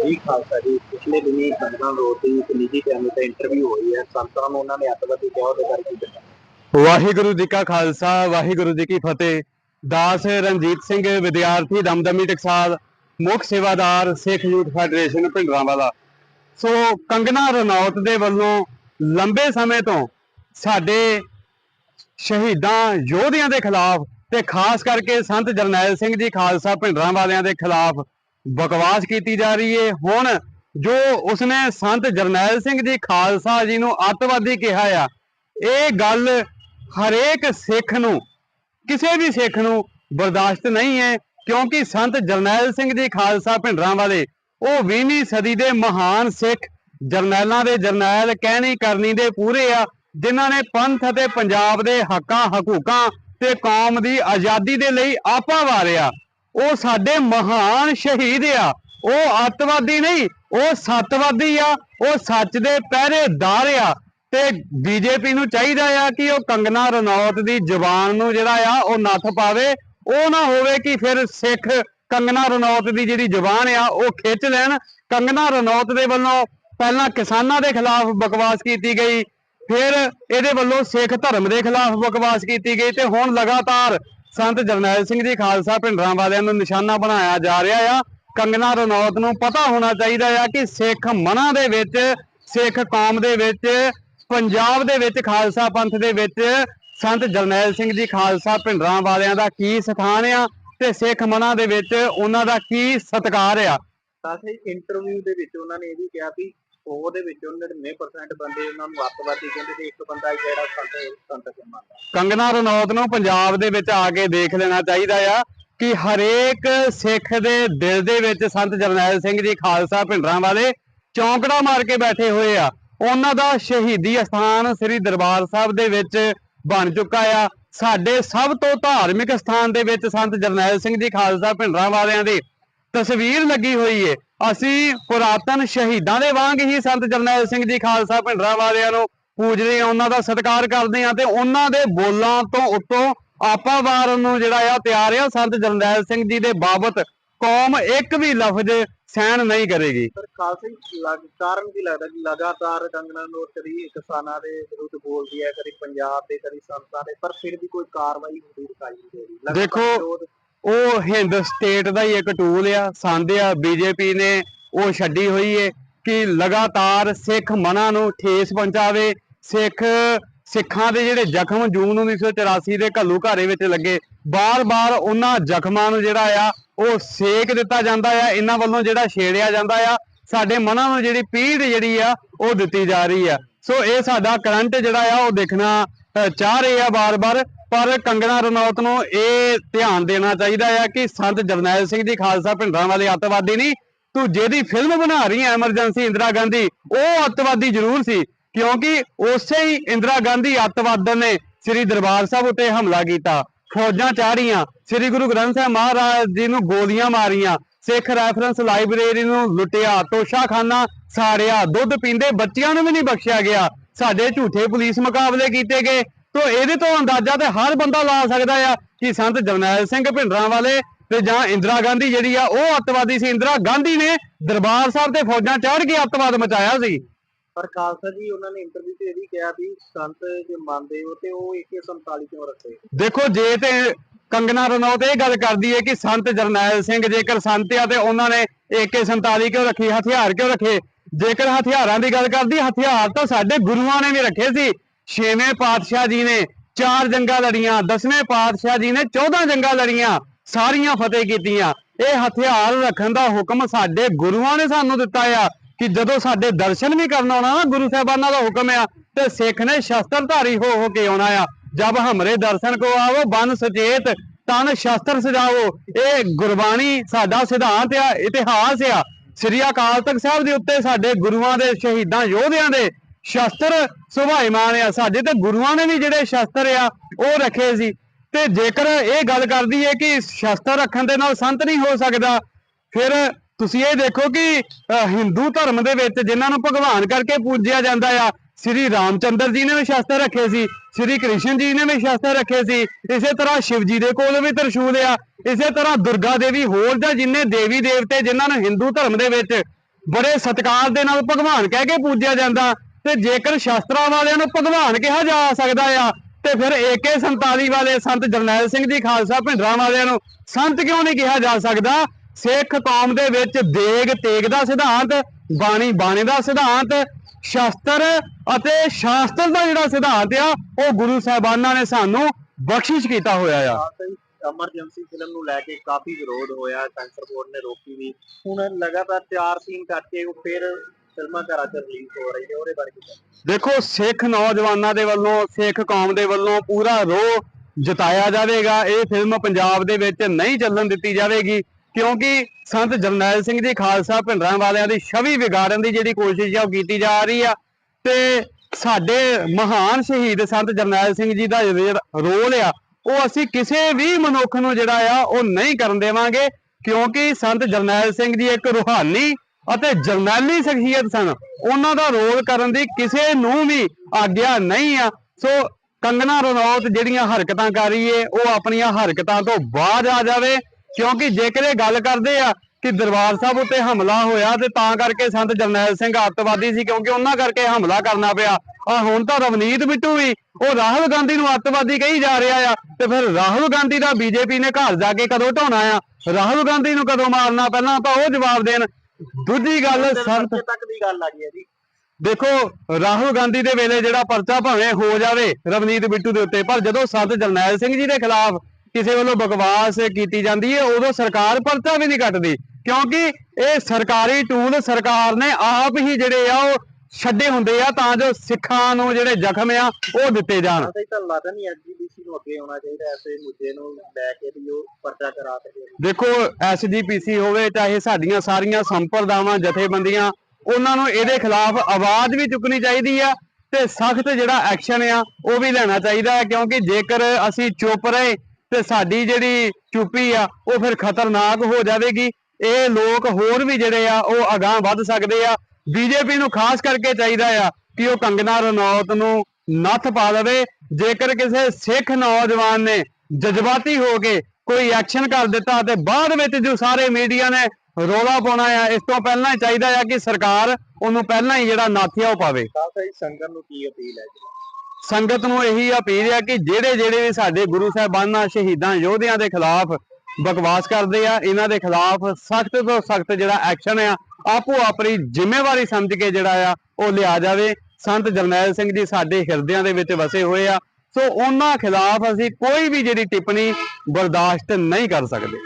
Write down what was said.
ਜੀ, ਖਾਲਸਾ ਜੀ, ਪਿਛਲੇ ਦਿਨੀ ਕੰਗਨਾ ਰੋਡ ਦੀ ਇੱਕ ਨਿੱਜੀ ਚੈਨਲ ਤੇ ਇੰਟਰਵਿਊ ਹੋਈ ਹੈ। ਸੰਤਾਂ ਨੂੰ ਉਹਨਾਂ ਨੇ ਅੱਤਵਾਦੀ ਕਿਹਾ, ਉਹਦੇ ਕਰਕੇ ਦਿੱਤਾ ਵਾਹਿਗੁਰੂ ਜੀ ਕਾ ਖਾਲਸਾ, ਵਾਹਿਗੁਰੂ ਜੀ ਕੀ ਫਤਿਹ। ਦਾਸ ਰਣਜੀਤ ਸਿੰਘ, ਵਿਦਿਆਰਥੀ ਦਮਦਮੀ ਟਕਸਾਲ, ਮੁੱਖ ਸੇਵਾਦਾਰ ਸਿੱਖ ਯੂਥ ਫੈਡਰੇਸ਼ਨ ਭਿੰਡਰਾਂਵਾਲਾ ਸੋ ਕੰਗਨਾ ਰਣੌਤ ਦੇ ਵੱਲੋਂ ਲੰਬੇ ਸਮੇਂ ਤੋਂ ਸਾਡੇ ਸ਼ਹੀਦਾਂ ਯੋਧਿਆਂ ਦੇ ਖਿਲਾਫ ਤੇ ਖਾਸ ਕਰਕੇ ਸੰਤ ਜਰਨੈਲ ਸਿੰਘ ਜੀ ਖਾਲਸਾ ਭਿੰਡਰਾਂ ਵਾਲਿਆਂ ਦੇ ਖਿਲਾਫ ਬਕਵਾਸ ਕੀਤੀ ਜਾ ਰਹੀ ਹੈ ਹੁਣ ਜੋ ਉਸਨੇ ਸੰਤ ਜਰਨੈਲ ਸਿੰਘ ਜੀ ਖਾਲਸਾ ਜੀ ਨੂੰ ਅੱਤਵਾਦੀ ਕਿਹਾ ਆ, ਇਹ ਗੱਲ ਹਰੇਕ ਸਿੱਖ ਨੂੰ, ਕਿਸੇ ਵੀ ਸਿੱਖ ਨੂੰ ਬਰਦਾਸ਼ਤ ਨਹੀਂ ਹੈ ਕਿਉਂਕਿ ਸੰਤ ਜਰਨੈਲ ਸਿੰਘ ਜੀ ਖਾਲਸਾ ਭਿੰਡਰਾਂ ਵਾਲੇ, ਉਹ 20ਵੀਂ ਸਦੀ ਦੇ ਮਹਾਨ ਸਿੱਖ ਜਰਨੈਲਾਂ ਦੇ ਜਰਨੈਲ, ਕਹਿਣੀ ਕਰਨੀ ਦੇ ਪੂਰੇ ਆ, ਜਿਨ੍ਹਾਂ ਨੇ ਪੰਥ ਅਤੇ ਪੰਜਾਬ ਦੇ ਹੱਕਾਂ, ਹਕੂਕਾਂ ਤੇ ਕੌਮ ਦੀ ਆਜ਼ਾਦੀ ਦੇ ਲਈ ਆਪਾ ਵਾਰਿਆ। ਉਹ ਸਾਡੇ ਮਹਾਨ ਸ਼ਹੀਦ ਆ। ਉਹ ਅੱਤਵਾਦੀ ਨਹੀਂ, ਉਹ ਸੱਤਵਾਦੀ ਆ। ਉਹ ਸੱਚ ਦੇ ਪਹਿਰੇਦਾਰ ਆ। ਤੇ ਬੀਜੇਪੀ ਨੂੰ ਚਾਹੀਦਾ ਆ ਕਿ ਉਹ ਕੰਗਨਾ ਰਣੌਤ ਦੀ ਜ਼ੁਬਾਨ ਨੂੰ ਜਿਹੜਾ ਆ, ਉਹ ਨੱਥ ਪਾਵੇ। ਉਹ ਨਾ ਹੋਵੇ ਕਿ ਫਿਰ ਸਿੱਖ ਕੰਗਨਾ ਰਣੌਤ ਦੀ ਜਿਹੜੀ ਜ਼ੁਬਾਨ ਆ, ਉਹ ਖਿੱਚ ਲੈਣ। ਕੰਗਨਾ ਰਣੌਤ ਦੇ ਵੱਲੋਂ ਪਹਿਲਾਂ ਕਿਸਾਨਾਂ ਦੇ ਖਿਲਾਫ ਬਕਵਾਸ ਕੀਤੀ ਗਈ। ਫਿਰ ਇਹਦੇ ਵੱਲੋਂ ਸਿੱਖ ਧਰਮ ਦੇ ਖਿਲਾਫ ਬਕਵਾਸ ਕੀਤੀ ਗਈ ਤੇ ਹੁਣ ਲਗਾਤਾਰ ਸੰਤ ਜਰਨੈਲ ਸਿੰਘ ਜੀ ਖਾਲਸਾ ਭਿੰਡਰਾਂ ਵਾਲਿਆਂ ਨੂੰ ਨਿਸ਼ਾਨਾ ਬਣਾਇਆ ਜਾ ਰਿਹਾ ਆ। ਕੰਗਨਾ ਰਣੌਤ ਨੂੰ ਪਤਾ ਹੋਣਾ ਚਾਹੀਦਾ ਆ ਕਿ ਸਿੱਖ ਮਨਾਂ ਦੇ ਵਿੱਚ, ਸਿੱਖ ਕੌਮ ਦੇ ਵਿੱਚ, ਪੰਜਾਬ ਦੇ ਵਿੱਚ, ਖਾਲਸਾ ਪੰਥ ਦੇ ਵਿੱਚ ਸੰਤ ਜਰਨੈਲ ਸਿੰਘ ਜੀ ਖਾਲਸਾ ਭਿੰਡਰਾਂ ਵਾਲਿਆਂ ਦਾ ਕੀ ਸਥਾਨ ਆ ਤੇ ਸਿੱਖ ਮਨਾਂ ਦੇ ਵਿੱਚ ਉਹਨਾਂ ਦਾ ਕੀ ਸਤਿਕਾਰ ਆ। ਸਾਥੇ ਇੰਟਰਵਿਊ ਦੇ ਵਿੱਚ ਉਹਨਾਂ ਨੇ ਇਹ ਵੀ ਕਿਹਾ ਵੀ ਉਹਦੇ ਵਿੱਚ 99% ਬੰਦੇ ਉਹਨਾਂ ਨੂੰ ਅੱਤਵਾਦੀ ਕਹਿੰਦੇ ਤੇ ਇੱਕ ਬੰਦਾ ਜਿਹੜਾ ਸੰਤ ਸੰਤ ਕੇ ਮੰਨਦਾ ਕੰਗਨਾ ਰਣੌਤ ਨੂੰ ਪੰਜਾਬ ਦੇ ਵਿੱਚ ਆ ਕੇ ਦੇਖ ਲੈਣਾ ਚਾਹੀਦਾ ਆ ਕਿ ਹਰੇਕ ਸਿੱਖ ਦੇ ਦਿਲ ਦੇ ਵਿੱਚ ਸੰਤ ਜਰਨੈਲ ਸਿੰਘ ਜੀ ਖਾਲਸਾ ਭਿੰਡਰਾਂ ਵਾਲੇ ਚੌਂਕੜਾ ਮਾਰ ਕੇ ਬੈਠੇ ਹੋਏ ਆ। ਉਹਨਾਂ ਦਾ ਸ਼ਹੀਦੀ ਅਸਥਾਨ ਸ੍ਰੀ ਦਰਬਾਰ ਸਾਹਿਬ ਦੇ ਵਿੱਚ ਬਣ ਚੁੱਕਾ ਆ। ਸਾਡੇ ਸਭ ਤੋਂ ਧਾਰਮਿਕ ਸਥਾਨ ਦੇ ਵਿੱਚ ਸੰਤ ਜਰਨੈਲ ਸਿੰਘ ਜੀ ਖਾਲਸਾ ਭਿੰਡਰਾਂ ਵਾਲਿਆਂ ਦੀ ਤਸਵੀਰ ਲੱਗੀ ਹੋਈ ਏ। ਅਸੀਂ ਪੁਰਾਤਨ ਸ਼ਹੀਦਾਂ ਦੇ ਵਾਂਗ ਹੀ ਸੰਤ ਜਰਨੈਲ ਸਿੰਘ ਜੀ ਖਾਲਸਾ ਭਿੰਡਰਾਂ ਵਾਲਿਆਂ ਨੂੰ ਪੂਜਦੇ ਹਾਂ ਉਹਨਾਂ ਦਾ ਸਤਿਕਾਰ ਕਰਦੇ ਹਾਂ ਤੇ ਉਹਨਾਂ ਦੇ ਬੋਲਾਂ ਤੋਂ ਉੱਤੋਂ ਆਪਾ ਵਾਰਨ ਨੂੰ ਜਿਹੜਾ ਆ ਤਿਆਰ ਆ ਸੰਤ ਜਰਨੈਲ ਸਿੰਘ ਜੀ ਦੇ ਬਾਬਤ ਕੌਮ ਇੱਕ ਵੀ ਲਫ਼ਜ਼ ਸਹਿਣ ਨਹੀਂ ਕਰੇਗੀ। ਖਾਲਸਾ ਕਾਰਨ ਕੀ ਲੱਗਦਾ ਕਿ ਲਗਾਤਾਰ ਨੂੰ ਕਦੀ ਕਿਸਾਨਾਂ ਦੇ ਵਿਰੁੱਧ ਬੋਲਦੀ ਹੈ ਕਦੀ ਪੰਜਾਬ ਦੇ ਕਦੀ ਸੰਤਾਂ ਦੇ ਪਰ ਫਿਰ ਵੀ ਕੋਈ ਕਾਰਵਾਈ ਦਿਖਾਈ ਦੇ ਰਹੀ। ਦੇਖੋ, ਉਹ ਹਿੰਦ ਸਟੇਟ ਦਾ ਹੀ ਇੱਕ ਟੂਲ ਆ ਸੰਦ ਆ ਬੀਜੇਪੀ ਨੇ ਉਹ ਛੱਡੀ ਹੋਈ ਏ ਕਿ ਲਗਾਤਾਰ ਸਿੱਖ ਮਨਾਂ ਨੂੰ ਠੇਸ ਪਹੁੰਚਾਵੇ, ਸਿੱਖ ਸਿੱਖਾਂ ਦੇ ਜਿਹੜੇ ਜ਼ਖਮ ਜੂਨ 1984 ਦੇ ਘੱਲੂ ਘਾਰੇ ਵਿੱਚ ਲੱਗੇ, ਬਾਰ-ਬਾਰ ਉਹਨਾਂ ਜ਼ਖਮਾਂ ਨੂੰ ਜਿਹੜਾ ਆ, ਉਹ ਸੇਕ ਦਿੱਤਾ ਜਾਂਦਾ ਆ, ਇਹਨਾਂ ਵੱਲੋਂ ਜਿਹੜਾ ਛੇੜਿਆ ਜਾਂਦਾ ਆ, ਸਾਡੇ ਮਨਾਂ ਨੂੰ ਜਿਹੜੀ ਪੀੜ ਜਿਹੜੀ ਆ, ਉਹ ਦਿੱਤੀ ਜਾ ਰਹੀ ਆ। ਸੋ ਇਹ ਸਾਡਾ ਕਰੰਟ ਜਿਹੜਾ ਆ, ਉਹ ਦੇਖਣਾ ਚਾਹ ਰਹੇ ਆ ਬਾਰ-ਬਾਰ। ਪਰ ਕੰਗਣਾ ਰਣੌਤ ਨੂੰ ਇਹ ਧਿਆਨ ਦੇਣਾ ਚਾਹੀਦਾ ਹੈ ਕਿ ਸੰਤ ਜਰਨੈਲ ਸਿੰਘ ਜੀ, ਖਾਲਸਾ ਭਿੰਡਰਾਂ ਵਾਲੇ ਅੱਤਵਾਦੀ ਨਹੀਂ, ਤੂੰ ਜਿਹਦੀ ਫਿਲਮ ਬਣਾ ਰਹੀ ਹੈ ਐਮਰਜੈਂਸੀ ਇੰਦਰਾ ਗਾਂਧੀ, ਉਹ ਅੱਤਵਾਦੀ ਜ਼ਰੂਰ ਸੀ, ਕਿਉਂਕਿ ਉਸੇ ਹੀ ਇੰਦਰਾ ਗਾਂਧੀ ਅੱਤਵਾਦਨ ਨੇ ਸ੍ਰੀ ਦਰਬਾਰ ਸਾਹਿਬ ਉੱਤੇ ਹਮਲਾ ਕੀਤਾ। ਫੌਜਾਂ ਚਾੜੀਆਂ ਸ੍ਰੀ ਗੁਰੂ ਗ੍ਰੰਥ ਸਾਹਿਬ ਮਹਾਰਾਜ ਜੀ ਨੂੰ ਗੋਲੀਆਂ ਮਾਰੀਆਂ, ਸਿੱਖ ਰੈਫਰੈਂਸ ਲਾਇਬ੍ਰੇਰੀ ਨੂੰ ਲੁੱਟਿਆ, ਤੋਸ਼ਾਖਾਨਾ ਸਾੜਿਆ, ਦੁੱਧ ਪੀਂਦੇ ਬੱਚਿਆਂ ਨੂੰ ਵੀ ਨਹੀਂ ਬਖਸ਼ਿਆ ਗਿਆ। ਸਾਡੇ ਝੂਠੇ ਪੁਲਿਸ ਮੁਕਾਬਲੇ ਕੀਤੇ ਗਏ ਤੋਂ ਇਹਦੇ ਤੋਂ ਅੰਦਾਜ਼ਾ ਤੇ ਹਰ ਬੰਦਾ ਲਾ ਸਕਦਾ ਆ ਕਿ ਸੰਤ ਜਰਨੈਲ ਸਿੰਘ ਭਿੰਡਰਾਂ ਵਾਲੇ ਤੇ ਜਾਂ ਇੰਦਰਾ ਗਾਂਧੀ ਜਿਹੜੀ ਆ ਉਹ ਅੱਤਵਾਦੀ ਸੀ। ਇੰਦਰਾ ਗਾਂਧੀ ਨੇ ਦਰਬਾਰ ਸਾਹਿਬ ਤੇ ਫੌਜਾਂ ਚਾੜ ਕੇ ਅੱਤਵਾਦ ਮਚਾਇਆ ਸੀ। ਪਰ ਖਾਲਸਾ ਜੀ ਉਹਨਾਂ ਨੇ ਇੰਟਰਵਿਊ 'ਚ ਇਹ ਵੀ ਕਿਹਾ ਵੀ ਸੰਤ ਜੇ ਮੰਨਦੇ ਹੋ ਤੇ ਉਹ 147 ਕਿਉਂ ਰੱਖੇ? ਦੇਖੋ ਜੇ ਤੇ ਕੰਗਨਾ ਰਣੌਤ ਇਹ ਗੱਲ ਕਰਦੀ ਹੈ ਕਿ ਸੰਤ ਜਰਨੈਲ ਸਿੰਘ ਜੇਕਰ ਸੰਤ ਆ ਤੇ ਉਹਨਾਂ ਨੇ AK47 ਕਿਉਂ ਰੱਖੀ ਹਥਿਆਰ ਕਿਉਂ ਰੱਖੇ? ਜੇਕਰ ਹਥਿਆਰਾਂ ਦੀ ਗੱਲ ਕਰਦੀ ਹਥਿਆਰ ਤਾਂ ਸਾਡੇ ਗੁਰੂਆਂ ਨੇ ਵੀ ਰੱਖੇ ਸੀ। ਛੇਵੇਂ ਪਾਤਸ਼ਾਹ ਜੀ ਨੇ ਚਾਰ ਜੰਗਾਂ ਲੜੀਆਂ, ਦਸਵੇਂ ਪਾਤਸ਼ਾਹ ਜੀ ਨੇ 14 ਜੰਗਾਂ ਲੜੀਆਂ, ਸਾਰੀਆਂ ਫਤਿਹ ਕੀਤੀਆਂ। ਇਹ ਹਥਿਆਰ ਰੱਖਣ ਦਾ ਹੁਕਮ ਸਾਡੇ ਗੁਰੂਆਂ ਨੇ ਸਾਨੂੰ ਦਿੱਤਾ ਆ ਕਿ ਜਦੋਂ ਸਾਡੇ ਦਰਸ਼ਨ ਵੀ ਕਰਨ ਆਉਣਾ ਨਾ ਗੁਰੂ ਸਾਹਿਬਾਨਾਂ ਦਾ ਹੁਕਮ ਆ, ਤੇ ਸਿੱਖ ਨੇ ਸ਼ਸਤਰਧਾਰੀ ਹੋ ਹੋ ਕੇ ਆਉਣਾ ਆ। ਜਬ ਹਮਰੇ ਦਰਸ਼ਨ ਕੋ ਆਵੋ ਬਨ ਸੁਚੇਤ, ਤਨ ਸ਼ਸਤਰ ਸਜਾਵੋ ਇਹ ਗੁਰਬਾਣੀ ਸਾਡਾ ਸਿਧਾਂਤ ਆ, ਇਤਿਹਾਸ ਆ। ਸ੍ਰੀ ਅਕਾਲ ਤਖਤ ਸਾਹਿਬ ਦੇ ਉੱਤੇ ਸਾਡੇ ਗੁਰੂਆਂ ਦੇ ਸ਼ਹੀਦਾਂ ਯੋਧਿਆਂ ਦੇ ਸ਼ਸਤਰ ਸੁਭਾਈਮਾਨ ਆ। ਸਾਡੇ ਤੇ ਗੁਰੂਆਂ ਨੇ ਵੀ ਜਿਹੜੇ ਸ਼ਸਤਰ ਆ, ਉਹ ਰੱਖੇ ਸੀ। ਤੇ ਜੇਕਰ ਇਹ ਗੱਲ ਕਰਦੀ ਹੈ ਕਿ ਸ਼ਸਤਰ ਰੱਖਣ ਦੇ ਨਾਲ ਸੰਤ ਨਹੀਂ ਹੋ ਸਕਦਾ, ਫਿਰ ਤੁਸੀਂ ਇਹ ਦੇਖੋ ਕਿ ਹਿੰਦੂ ਧਰਮ ਦੇ ਵਿੱਚ ਜਿਨ੍ਹਾਂ ਨੂੰ ਭਗਵਾਨ ਕਰਕੇ ਪੂਜਿਆ ਜਾਂਦਾ ਆ, ਸ੍ਰੀ ਰਾਮਚੰਦਰ ਜੀ ਨੇ ਵੀ ਸ਼ਸਤਰ ਰੱਖੇ ਸੀ, ਸ੍ਰੀ ਕ੍ਰਿਸ਼ਨ ਜੀ ਨੇ ਵੀ ਸ਼ਸਤਰ ਰੱਖੇ ਸੀ। ਇਸੇ ਤਰ੍ਹਾਂ ਸ਼ਿਵ ਜੀ ਦੇ ਕੋਲ ਵੀ ਤਰਸ਼ੂਲ ਆ। ਇਸੇ ਤਰ੍ਹਾਂ ਦੁਰਗਾ ਦੇਵੀ ਹੋਰ ਜਾਂ ਜਿੰਨੇ ਦੇਵੀ ਦੇਵਤੇ ਜਿਨ੍ਹਾਂ ਨੂੰ ਹਿੰਦੂ ਧਰਮ ਦੇ ਵਿੱਚ ਬੜੇ ਸਤਿਕਾਰ ਦੇ ਨਾਲ ਭਗਵਾਨ ਕਹਿ ਕੇ ਪੂਜਿਆ ਜਾਂਦਾ ਤੇ ਜੇਕਰ ਸ਼ਾਸਤਰਾਂ ਵਾਲਿਆਂ ਨੂੰ ਭਗਵਾਨ ਕਿਹਾ ਜਾ ਸਕਦਾ ਆ, ਤੇ ਫਿਰ ਏਕੇ 47 ਵਾਲੇ ਸੰਤ ਜਰਨੈਲ ਸਿੰਘ ਜੀ ਖਾਲਸਾ, ਭਿੰਡਰਾਂ ਵਾਲਿਆਂ ਨੂੰ ਸੰਤ ਕਿਉਂ ਨਹੀਂ ਕਿਹਾ ਜਾ ਸਕਦਾ? ਸਿੱਖ ਕੌਮ ਦੇ ਵਿੱਚ ਦੇਗ ਤੇਗ ਦਾ ਸਿਧਾਂਤ, ਬਾਣੀ ਬਾਣੀ ਦਾ ਸਿਧਾਂਤ, ਸ਼ਾਸਤਰ ਅਤੇ ਸ਼ਾਸਤਰ ਦਾ ਜਿਹੜਾ ਸਿਧਾਂਤ ਆ, ਉਹ ਗੁਰੂ ਸਾਹਿਬਾਨਾਂ ਨੇ ਸਾਨੂੰ ਬਖਸ਼ਿਸ਼ ਕੀਤਾ ਹੋਇਆ ਆ। ਐਮਰਜੈਂਸੀ ਫਿਲਮ ਨੂੰ ਲੈ ਕੇ ਕਾਫੀ ਵਿਰੋਧ ਹੋਇਆ ਸੈਂਸਰ ਬੋਰਡ ਨੇ ਰੋਕੀ ਵੀ। ਹੁਣ ਲਗਾਤਾਰ ਚਾਰ ਸੀਨ ਕਰਕੇ ਉਹ ਫਿਰ ਫਿਲਮਾਂ ਘਰਾਂ 'ਚ ਰਿਲੀਜ਼ ਹੋ ਰਹੀ ਉਹਦੇ ਬਾਰੇ ਕੀ ਦੇਖੋ, ਸਿੱਖ ਨੌਜਵਾਨਾਂ ਦੇ ਵੱਲੋਂ, ਸਿੱਖ ਕੌਮ ਦੇ ਵੱਲੋਂ ਪੂਰਾ ਰੋਹ ਜਤਾਇਆ ਜਾਵੇਗਾ। ਇਹ ਫਿਲਮ ਪੰਜਾਬ ਦੇ ਵਿੱਚ ਨਹੀਂ ਚੱਲਣ ਦਿੱਤੀ ਜਾਵੇਗੀ, ਕਿਉਂਕਿ ਸੰਤ ਜਰਨੈਲ ਸਿੰਘ ਜੀ, ਖਾਲਸਾ ਭਿੰਡਰਾਂ ਵਾਲਿਆਂ ਦੀ ਛਵੀ ਵਿਗਾੜਨ ਦੀ ਜਿਹੜੀ ਕੋਸ਼ਿਸ਼ ਆ, ਉਹ ਕੀਤੀ ਜਾ ਰਹੀ ਆ। ਤੇ ਸਾਡੇ ਮਹਾਨ ਸ਼ਹੀਦ ਸੰਤ ਜਰਨੈਲ ਸਿੰਘ ਜੀ ਦਾ ਰੋਲ ਆ, ਉਹ ਅਸੀਂ ਕਿਸੇ ਵੀ ਮਨੁੱਖ ਨੂੰ ਜਿਹੜਾ ਆ, ਉਹ ਨਹੀਂ ਕਰਨ ਦੇਵਾਂਗੇ, ਕਿਉਂਕਿ ਸੰਤ ਜਰਨੈਲ ਸਿੰਘ ਜੀ ਇੱਕ ਰੂਹਾਨੀ ਅਤੇ ਜਰਨੈਲੀ ਸ਼ਖਸੀਅਤ ਸਨ। ਉਹਨਾਂ ਦਾ ਰੋਲ ਕਰਨ ਦੀ ਕਿਸੇ ਨੂੰ ਵੀ ਆਗਿਆ ਨਹੀਂ ਆ। ਸੋ ਕੰਗਨਾ ਰਣੌਤ ਜਿਹੜੀਆਂ ਹਰਕਤਾਂ ਕਰ ਰਹੀ ਏ, ਉਹ ਆਪਣੀਆਂ ਹਰਕਤਾਂ ਤੋਂ ਬਾਅਦ ਆ ਜਾਵੇ। ਕਿਉਂਕਿ ਜੇਕਰ ਇਹ ਗੱਲ ਕਰਦੇ ਆ ਕਿ ਦਰਬਾਰ ਸਾਹਿਬ ਉੱਤੇ ਹਮਲਾ ਹੋਇਆ ਤੇ ਤਾਂ ਕਰਕੇ ਸੰਤ ਜਰਨੈਲ ਸਿੰਘ ਅੱਤਵਾਦੀ ਸੀ, ਕਿਉਂਕਿ ਉਹਨਾਂ ਕਰਕੇ ਹਮਲਾ ਕਰਨਾ ਪਿਆ। ਆ ਹੁਣ ਤਾਂ ਰਵਨੀਤ ਬਿੱਟੂ ਵੀ, ਉਹ ਰਾਹੁਲ ਗਾਂਧੀ ਨੂੰ ਅੱਤਵਾਦੀ ਕਹੀ ਜਾ ਰਿਹਾ ਆ ਤੇ ਫਿਰ ਰਾਹੁਲ ਗਾਂਧੀ ਦਾ ਬੀਜੇਪੀ ਨੇ ਘਰ ਜਾ ਕੇ ਕਦੋਂ ਢੋਣਾ ਆ? ਰਾਹੁਲ ਗਾਂਧੀ ਨੂੰ ਕਦੋਂ ਮਾਰਨਾ? ਪਹਿਲਾਂ ਤਾਂ ਉਹ ਜਵਾਬ ਦੇਣ ਦੂਜੀ ਗੱਲ ਸੰਤ ਪਰਚੇ ਤੱਕ ਦੀ ਗੱਲ ਆ ਗਈ ਹੈ ਜੀ। ਦੇਖੋ ਰਾਹੁਲ ਗਾਂਧੀ ਦੇ ਵੇਲੇ ਜਿਹੜਾ ਪਰਚਾ ਭਾਵੇਂ ਹੋ ਜਾਵੇ ਰਵਨੀਤ ਬਿੱਟੂ ਦੇ ਉੱਤੇ ਪਰ ਜਦੋਂ ਸੰਤ ਜਰਨੈਲ ਸਿੰਘ ਜੀ ਦੇ ਖਿਲਾਫ ਕਿਸੇ ਵੱਲੋਂ ਬਕਵਾਸ ਕੀਤੀ ਜਾਂਦੀ ਹੈ ਉਦੋਂ ਸਰਕਾਰ ਪਰਚਾ ਵੀ ਨਹੀਂ ਕੱਟਦੀ। ਕਿਉਂਕਿ ਇਹ ਸਰਕਾਰੀ ਟੂਲ ਸਰਕਾਰ ਨੇ ਆਪ ਹੀ ਜਿਹੜੇ ਆ ਉਹ ਛੱਡੇ ਹੁੰਦੇ ਆ ਤਾਂ ਜੋ ਸਿੱਖਾਂ ਨੂੰ ਜਿਹੜੇ ਜ਼ਖਮ ਆ ਉਹ ਦਿੱਤੇ ਜਾਣ। ਨੂੰ ਅੱਗੇ ਆਉਣਾ ਚਾਹੀਦਾ ਐਸੇ ਮੁੱਦੇ ਨੂੰ ਲੈ ਕੇ ਵੀ ਉਹ ਪਰਚਾ ਕਰਾ ਸਕੇ। ਦੇਖੋ ਐਸਜੀਪੀਸੀ ਹੋਵੇ, ਚਾਹੇ ਸਾਡੀਆਂ ਸਾਰੀਆਂ ਸੰਪਰਦਾਵਾਂ, ਜਥੇਬੰਦੀਆਂ, ਉਹਨਾਂ ਨੂੰ ਇਹਦੇ ਖਿਲਾਫ ਆਵਾਜ਼ ਵੀ ਚੁੱਕਣੀ ਚਾਹੀਦੀ ਆ ਤੇ ਸਖਤ ਜਿਹੜਾ ਐਕਸ਼ਨ ਆ, ਉਹ ਵੀ ਲੈਣਾ ਚਾਹੀਦਾ ਹੈ, ਕਿਉਂਕਿ ਜੇਕਰ ਅਸੀਂ ਚੁੱਪ ਰਹੇ ਤੇ ਸਾਡੀ ਜਿਹੜੀ ਚੁੱਪੀ ਆ, ਉਹ ਫਿਰ ਖਤਰਨਾਕ ਹੋ ਜਾਵੇਗੀ। ਇਹ ਲੋਕ ਹੋਰ ਵੀ ਜਿਹੜੇ ਆ, ਉਹ ਅਗਾਹ ਵੱਧ ਸਕਦੇ ਆ। ਬੀਜੇਪੀ ਨੂੰ ਖਾਸ ਕਰਕੇ ਚਾਹੀਦਾ ਆ ਕਿ ਉਹ ਕੰਗਨਾ ਰਣੌਤ ਨੂੰ ਨੱਥ ਪਾ ਦੇਵੇ ਜੇਕਰ ਕਿਸੇ ਸਿੱਖ ਨੌਜਵਾਨ ਨੇ ਜਜ਼ਬਾਤੀ ਹੋ ਕੇ ਕੋਈ ਐਕਸ਼ਨ ਕਰ ਦਿੱਤਾ ਤੇ ਬਾਅਦ ਵਿੱਚ ਜੋ ਸਾਰੇ ਮੀਡੀਆ ਨੇ ਰੋਲਾ ਪਾਉਣਾ ਆ ਇਸ ਤੋਂ ਪਹਿਲਾਂ ਹੀ ਚਾਹੀਦਾ ਆ ਕਿ ਸਰਕਾਰ ਉਹਨੂੰ ਪਹਿਲਾਂ ਹੀ ਜਿਹੜਾ ਨਾਥੀਆ ਉਹ ਪਾਵੇ। ਸੰਗਤ ਨੂੰ ਕੀ ਅਪੀਲ ਹੈ ਜੀ? ਸੰਗਤ ਨੂੰ ਇਹੀ ਅਪੀਲ ਹੈ ਕਿ ਜਿਹੜੇ ਜਿਹੜੇ ਵੀ ਸਾਡੇ ਗੁਰੂ ਸਾਹਿਬਾਨਾਂ ਸ਼ਹੀਦਾਂ ਯੋਧਿਆਂ ਦੇ ਖਿਲਾਫ ਬਕਵਾਸ ਕਰਦੇ ਆ ਇਹਨਾਂ ਦੇ ਖਿਲਾਫ ਸਖਤ ਤੋਂ ਸਖਤ ਜਿਹੜਾ ਐਕਸ਼ਨ ਆ ਆਪੋ ਆਪਣੀ ਜ਼ਿੰਮੇਵਾਰੀ ਸਮਝ ਕੇ ਜਿਹੜਾ ਆ ਉਹ ਲਿਆ ਜਾਵੇ। ਸੰਤ ਜਰਨੈਲ ਸਿੰਘ ਜੀ ਸਾਡੇ ਹਿਰਦਿਆਂ ਦੇ ਵਿੱਚ ਵਸੇ ਹੋਏ ਆ। ਸੋ ਉਹਨਾਂ ਖਿਲਾਫ ਅਸੀਂ ਕੋਈ ਵੀ ਜਿਹੜੀ ਟਿੱਪਣੀ ਬਰਦਾਸ਼ਤ ਨਹੀਂ ਕਰ ਸਕਦੇ।